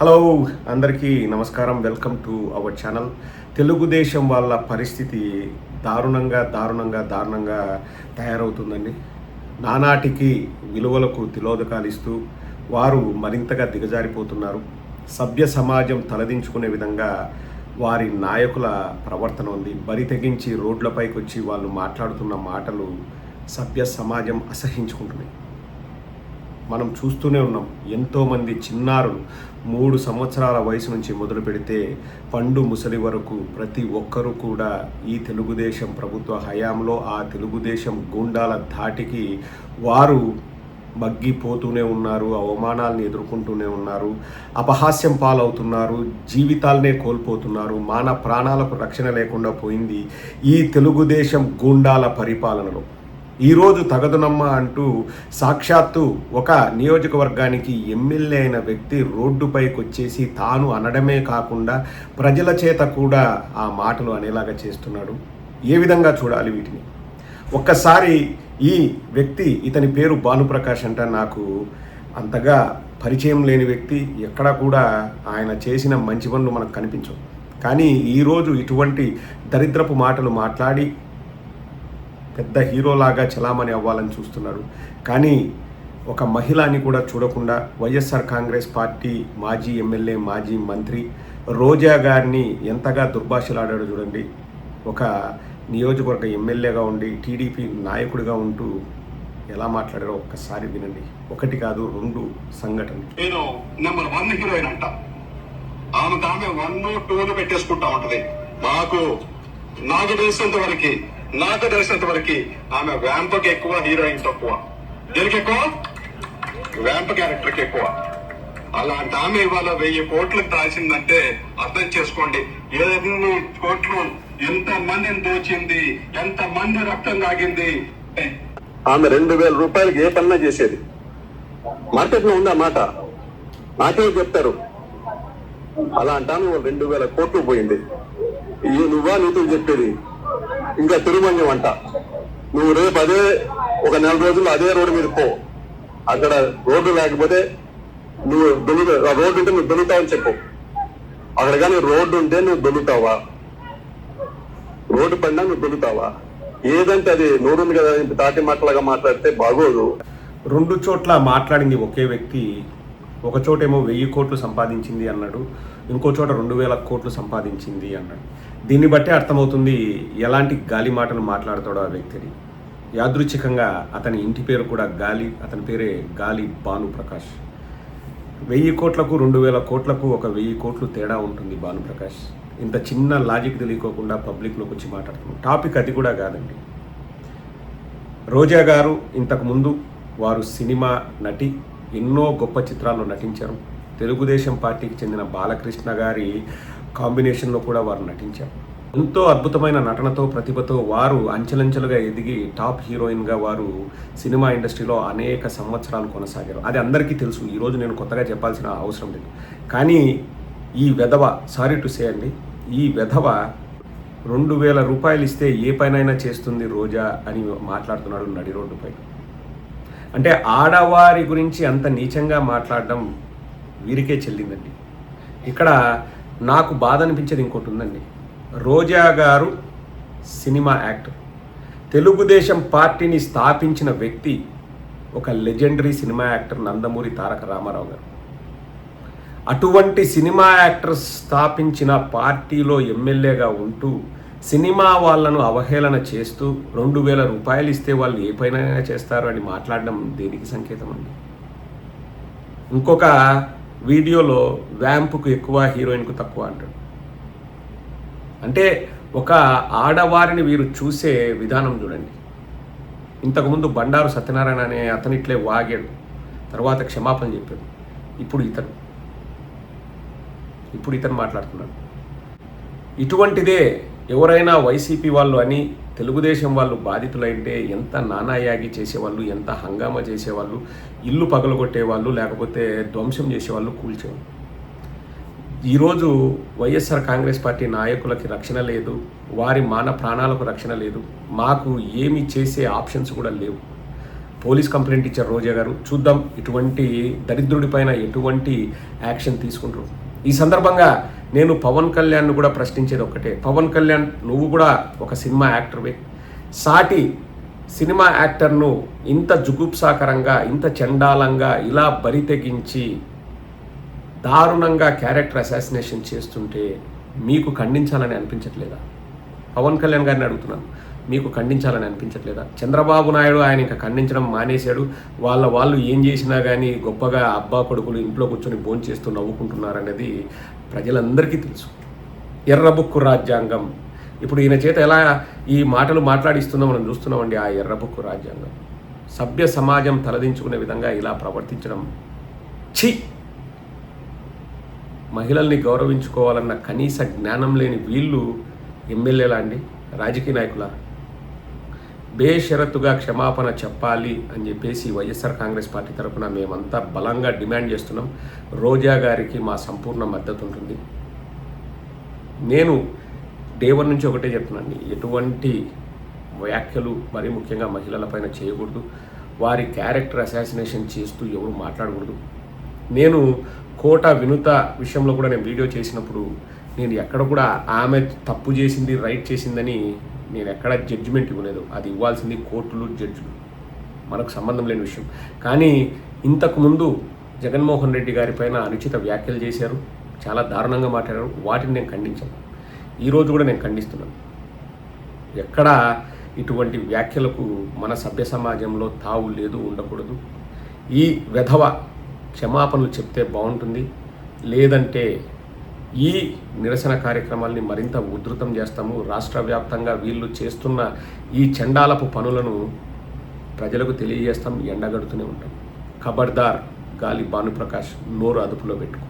Hello అందరికీ నమస్కారం. Welcome to our channel Telugu Desam వాళ్ళ పరిస్థితి దారుణంగా దారుణంగా దారుణంగా తయారవుతుందండి. నానాటికి విలువలకు తిలోదకాలు ఇస్తూ వారు మరింతగా దిగజారిపోతున్నారు. సభ్య సమాజం తలదించుకునే విధంగా వారి నాయకుల ప్రవర్తన ఉంది. బరి తెగించి రోడ్లపైకి వచ్చి వాళ్ళు మాట్లాడుతున్న మాటలు సభ్య సమాజం అసహించుకుంటున్నాయి. మనం చూస్తూనే ఉన్నాం. ఎంతోమంది చిన్నారులు మూడు సంవత్సరాల వయసు నుంచి మొదలు పెడితే పండు ముసలి వరకు ప్రతి ఒక్కరూ కూడా ఈ తెలుగుదేశం ప్రభుత్వ హయాంలో ఆ తెలుగుదేశం గూండాల ధాటికి వారు మగ్గిపోతూనే ఉన్నారు అవమానాలను ఎదుర్కొంటూనే ఉన్నారు అపహాస్యం పాలవుతున్నారు జీవితాలనే కోల్పోతున్నారు మాన ప్రాణాలకు రక్షణ లేకుండా పోయింది ఈ తెలుగుదేశం గూండాల పరిపాలనలో. ఈరోజు తగదునమ్మ అంటూ సాక్షాత్తు ఒక నియోజకవర్గానికి ఎమ్మెల్యే అయిన వ్యక్తి రోడ్డుపైకి వచ్చేసి తాను అనడమే కాకుండా ప్రజల చేత కూడా ఆ మాటలు అనేలాగా చేస్తున్నాడు. ఏ విధంగా చూడాలి వీటిని? ఒక్కసారి ఈ వ్యక్తి ఇతని పేరు భానుప్రకాష్ అంట. నాకు అంతగా పరిచయం లేని వ్యక్తి. ఎక్కడ కూడా ఆయన చేసిన మంచి పనులు మనకు కనిపించవు. కానీ ఈరోజు ఇటువంటి దరిద్రపు మాటలు మాట్లాడి పెద్ద హీరోలాగా చలామణి అవ్వాలని చూస్తున్నారు కానీ ఒక మహిళని కూడా చూడకుండా వైఎస్ఆర్ కాంగ్రెస్ పార్టీ మాజీ ఎమ్మెల్యే మాజీ మంత్రి రోజా గారిని ఎంతగా దుర్భాషలాడాడో చూడండి. ఒక నియోజకవర్గ ఎమ్మెల్యేగా ఉండి టీడీపీ నాయకుడిగా ఉంటూ ఎలా మాట్లాడారో ఒక్కసారి వినండి. ఒకటి కాదు రెండు సంఘటన నేను నెంబర్ వన్ హీరోయిన్ అంట. ఆమె ఆమె వన్ టూను పెట్టేసుకుంటా ఉంటది. నాకు నాకు తెలిసినంత వరకు నాకు తెలిసినంత వరకు ఆమె వ్యాంపకి ఎక్కువ హీరోయిన్ తక్కువ. దీనికి ఎక్కువ? వ్యాంప క్యారెక్టర్కి ఎక్కువ. అలాంటి ఆమె ఇవాళ వెయ్యి కోట్లకు దాచిందంటే అర్థం చేసుకోండి. ఎన్ని కోట్లు? ఎంత మందిని దోచింది? ఎంత మంది రక్తం తాగింది? ఆమె రెండు వేల రూపాయలకి ఏ పన్నా చేసేది. మార్కెట్లో ఉందా మాట? నాకే చెప్తారు. అలా అంటాను రెండు వేల కోట్లు పోయింది. ఈ నువ్వా నీతో చెప్పేది? ఇంకా తిరుమన్యం అంట. నువ్వు రేపు అదే ఒక నెల రోజులు అదే రోడ్డు మీద పో. అక్కడ రోడ్డు లేకపోతే నువ్వు దొలు రోడ్డు ఉంటే నువ్వు దొలుతావని చెప్పు. అక్కడ కానీ రోడ్డు ఉంటే నువ్వు దొలుతావా? రోడ్డు పడినా నువ్వు దొలుతావా? ఏదంటే అది నోరుంది కదా దాటి తాటి మాటలాగా మాట్లాడితే బాగోదు. రెండు చోట్ల మాట్లాడింది ఒకే వ్యక్తి. ఒక చోటేమో వెయ్యి కోట్లు సంపాదించింది అన్నాడు. ఇంకో చోట రెండు వేల కోట్లు సంపాదించింది అన్నాడు. దీన్ని బట్టే అర్థమవుతుంది ఎలాంటి గాలి మాటలు మాట్లాడతాడో ఆ వ్యక్తిని. యాదృచ్ఛికంగా అతని ఇంటి పేరు కూడా గాలి అతని పేరే గాలి భానుప్రకాష్ వెయ్యి కోట్లకు రెండు వేల కోట్లకు ఒక వెయ్యి కోట్లు తేడా ఉంటుంది భానుప్రకాష్ ఇంత చిన్న లాజిక్ తెలియకోకుండా పబ్లిక్లోకి వచ్చి మాట్లాడుతున్నాం. టాపిక్ అది కూడా కాదండి. రోజా గారు ఇంతకుముందు వారు సినిమా నటి ఎన్నో గొప్ప చిత్రాల్లో నటించారు. తెలుగుదేశం పార్టీకి చెందిన బాలకృష్ణ గారి కాంబినేషన్లో కూడా వారు నటించారు. ఎంతో అద్భుతమైన నటనతో ప్రతిభతో వారు అంచెలంచెలుగా ఎదిగి టాప్ హీరోయిన్గా వారు సినిమా ఇండస్ట్రీలో అనేక సంవత్సరాలు కొనసాగారు. అది అందరికీ తెలుసు. ఈరోజు నేను కొత్తగా చెప్పాల్సిన అవసరం లేదు. కానీ ఈ వెధవ సారీ టు సే అండి ఈ వెధవ రెండు వేల రూపాయలు ఇస్తే ఏ పనైనా చేస్తుంది రోజా అని మాట్లాడుతున్నాడు నడి రోడ్డుపై అంటే ఆడవారి గురించి అంత నీచంగా మాట్లాడడం వీరికే చెల్లిందండి. ఇక్కడ నాకు బాధ అనిపించేది ఇంకోటి ఉందండి. రోజా గారు సినిమా యాక్టర్. తెలుగుదేశం పార్టీని స్థాపించిన వ్యక్తి ఒక legendary cinema actor Nandamuri Taraka Rama Rao గారు. అటువంటి సినిమా యాక్టర్ స్థాపించిన పార్టీలో ఎమ్మెల్యేగా ఉంటూ సినిమా వాళ్ళను అవహేళన చేస్తూ రెండు వేల రూపాయలు ఇస్తే వాళ్ళు ఏ పైన చేస్తారు అని మాట్లాడడం దేనికి సంకేతం అండి? ఇంకొక వీడియోలో వ్యాంపుకు ఎక్కువ హీరోయిన్కు తక్కువ అంటాడు. అంటే ఒక ఆడవారిని వీరు చూసే విధానం చూడండి. ఇంతకుముందు బండారు సత్యనారాయణ అనే అతను ఇట్లే వాగాడు. తర్వాత క్షమాపణ చెప్పాడు. ఇప్పుడు ఇతను. ఇప్పుడు ఇతను మాట్లాడుతున్నాడు. ఇటువంటిదే ఎవరైనా వైసీపీ వాళ్ళు అని తెలుగుదేశం వాళ్ళు బాధితులైతే ఎంత నానాయాగి చేసేవాళ్ళు ఎంత హంగామా చేసేవాళ్ళు ఇల్లు పగలగొట్టేవాళ్ళు లేకపోతే ధ్వంసం చేసేవాళ్ళు కూల్చేవాళ్ళు. ఈరోజు వైఎస్ఆర్ కాంగ్రెస్ పార్టీ నాయకులకి రక్షణ లేదు వారి మాన ప్రాణాలకు రక్షణ లేదు మాకు ఏమి చేసే ఆప్షన్స్ కూడా లేవు. పోలీస్ కంప్లైంట్ ఇచ్చారు రోజా గారు. చూద్దాం ఇటువంటి దరిద్రుడి పైన ఎటువంటి యాక్షన్ తీసుకుంటారు. ఈ సందర్భంగా నేను పవన్ కళ్యాణ్ను కూడా ప్రశ్నించేది ఒక్కటే. పవన్ కళ్యాణ్ నువ్వు కూడా ఒక సినిమా యాక్టర్వే. సాటి సినిమా యాక్టర్ను ఇంత జుగుప్సాకరంగా ఇంత చండాలంగా ఇలా బరితెగించి దారుణంగా క్యారెక్టర్ అసాసినేషన్ చేస్తుంటే మీకు ఖండించాలని అనిపించట్లేదా? పవన్ కళ్యాణ్ గారిని అడుగుతున్నాను. మీకు ఖండించాలని అనిపించట్లేదా? చంద్రబాబు నాయుడు ఆయన ఇంకా ఖండించడం మానేశాడు. వాళ్ళ వాళ్ళు ఏం చేసినా కానీ గొప్పగా అబ్బా కొడుకులు ఇంట్లో కూర్చొని భోంచేస్తూ నవ్వుకుంటున్నారనేది ప్రజలందరికీ తెలుసు. ఎర్రబుక్కు రాజ్యాంగం. ఇప్పుడు ఈయన చేత ఎలా ఈ మాటలు మాట్లాడిస్తుందో మనం చూస్తున్నామండి ఆ ఎర్రబుక్కు రాజ్యాంగం. సభ్య సమాజం తలదించుకునే విధంగా ఇలా ప్రవర్తించడం. ఛీ! మహిళల్ని గౌరవించుకోవాలన్న కనీస జ్ఞానం లేని వీళ్ళు ఎమ్మెల్యేలా అండి? రాజకీయ నాయకుల? బేషరతుగా క్షమాపణ చెప్పాలి అని చెప్పేసి వైఎస్ఆర్ కాంగ్రెస్ పార్టీ తరఫున మేమంతా బలంగా డిమాండ్ చేస్తున్నాం. రోజా గారికి మా సంపూర్ణ మద్దతు ఉంటుంది. నేను డేవర్ నుంచి ఒకటే చెప్తున్నాను ఎటువంటి వ్యాఖ్యలు మరీ ముఖ్యంగా మహిళలపైన చేయకూడదు. వారి క్యారెక్టర్ అసాసినేషన్ చేస్తూ ఎవరు మాట్లాడకూడదు. నేను కోట వినుత విషయంలో కూడా నేను వీడియో చేసినప్పుడు నేను ఎక్కడ కూడా ఆమె తప్పు చేసింది రైట్ చేసిందని నేను ఎక్కడ జడ్జిమెంట్ ఇవ్వలేదు అది ఇవ్వాల్సింది కోర్టులు జడ్జిలు మనకు సంబంధం లేని విషయం. కానీ ఇంతకుముందు జగన్మోహన్ రెడ్డి గారి పైన అనుచిత వ్యాఖ్యలు చేశారు చాలా దారుణంగా మాట్లాడారు. వాటిని నేను ఖండించాను. ఈరోజు కూడా నేను ఖండిస్తున్నాను. ఎక్కడ ఇటువంటి వ్యాఖ్యలకు మన సభ్య సమాజంలో తావు లేదు ఉండకూడదు. ఈ వెధవ క్షమాపణలు చెప్తే బాగుంటుంది. లేదంటే ఈ నిరసన కార్యక్రమాల్ని మరింత ఉధృతం చేస్తాము. రాష్ట్ర వ్యాప్తంగా వీళ్ళు చేస్తున్న ఈ చండాలపు పనులను ప్రజలకు తెలియజేస్తాం. ఎండగడుతూనే ఉంటాం. ఖబర్దార్ గాలి భానుప్రకాష్ నోరు అదుపులో పెట్టుకో.